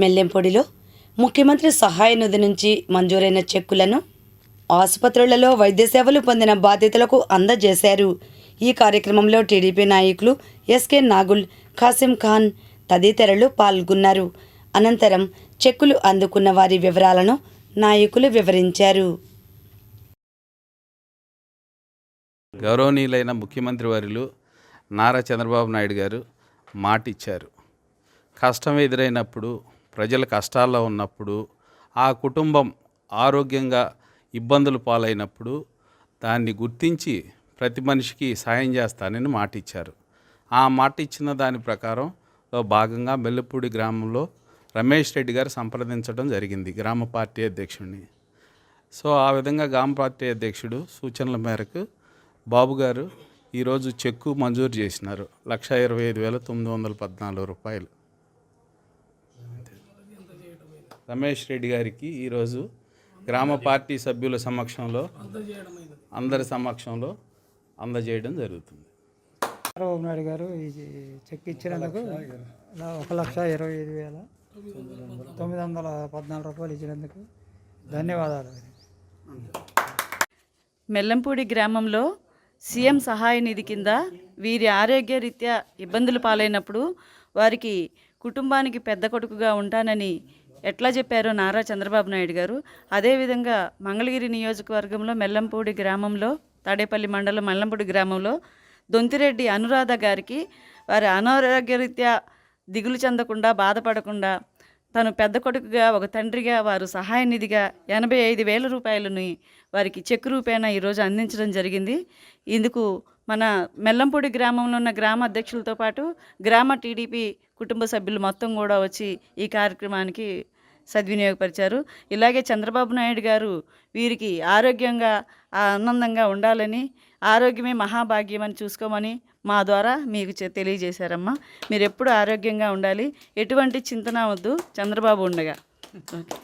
మెల్లెంపొడిలో ముఖ్యమంత్రి సహాయ నిధి నుంచి మంజూరైన చెక్కులను ఆసుపత్రులలో వైద్య సేవలు పొందిన బాధితులకు అందజేశారు. ఈ కార్యక్రమంలో టీడీపీ నాయకులు ఎస్కే నాగుల్ ఖాసిం ఖాన్ తదితరులు పాల్గొన్నారు. అనంతరం చెక్కులు అందుకున్న వారి వివరాలను నాయకులు వివరించారు. గౌరవనీయులైన ముఖ్యమంత్రి వారిలు నారా చంద్రబాబు నాయుడు గారు మాటిచ్చారు. కష్టం ఎదురైనప్పుడు ప్రజల కష్టాల్లో ఉన్నప్పుడు ఆ కుటుంబం ఆరోగ్యంగా ఇబ్బందులు పాలైనప్పుడు దాన్ని గుర్తించి ప్రతి మనిషికి సాయం చేస్తానని మాట ఇచ్చారు ఆ మాట ఇచ్చిన దాని ప్రకారంలో భాగంగా మెల్లపూడి గ్రామంలో రమేష్ రెడ్డి గారు సంప్రదించడం జరిగింది గ్రామ పార్టీ అధ్యక్షుడిని. సో ఆ విధంగా గ్రామ పార్టీ అధ్యక్షుడు సూచనల మేరకు బాబు గారు ఈరోజు చెక్కు మంజూరు చేసినారు. లక్ష ఇరవై ఐదు వేల తొమ్మిది వందల పద్నాలుగు రూపాయలు. రమేష్ రెడ్డి గారికి ఈరోజు గ్రామ పార్టీ సభ్యుల సమక్షంలో అందరి సమక్షంలో అందజేయడం జరుగుతుంది. చంద్రబాబు నాయుడు గారు ఈ చెక్ ఇచ్చినందుకు ఒక లక్ష ఇరవై ఐదు వేల తొమ్మిది వందల పద్నాలుగు రూపాయలు ఇచ్చినందుకు ధన్యవాదాలు. మెల్లంపూడి గ్రామంలో సీఎం సహాయ నిధి కింద వీరి ఆరోగ్య రీత్యా ఇబ్బందులు పాలైనప్పుడు వారికి కుటుంబానికి పెద్ద కొడుకుగా ఉంటానని ఎట్లా చెప్పారో నారా చంద్రబాబు నాయుడు గారు అదేవిధంగా మంగళగిరి నియోజకవర్గంలో మెల్లంపూడి గ్రామంలో తాడేపల్లి మండలం మల్లంపూడి గ్రామంలో దొంతిరెడ్డి అనురాధ గారికి వారి అనారోగ్యరీత్యా దిగులు చెందకుండా బాధపడకుండా తను పెద్ద కొడుకుగా ఒక తండ్రిగా వారు సహాయ నిధిగా ఎనభై ఐదు వేల రూపాయలని వారికి చెక్ రూపేణా ఈరోజు అందించడం జరిగింది. ఇందుకు మన మెల్లంపూడి గ్రామంలో ఉన్న గ్రామ అధ్యక్షులతో పాటు గ్రామ టీడీపీ కుటుంబ సభ్యులు మొత్తం కూడా వచ్చి ఈ కార్యక్రమానికి సద్వినియోగపరిచారు. ఇలాగే చంద్రబాబు నాయుడు గారు వీరికి ఆరోగ్యంగా ఆనందంగా ఉండాలని ఆరోగ్యమే మహాభాగ్యం అని చూసుకోమని మా ద్వారా మీకు తెలియజేశారమ్మా. మీరు ఎప్పుడు ఆరోగ్యంగా ఉండాలి ఎటువంటి చింతన వద్దు చంద్రబాబు ఉండగా. ఓకే.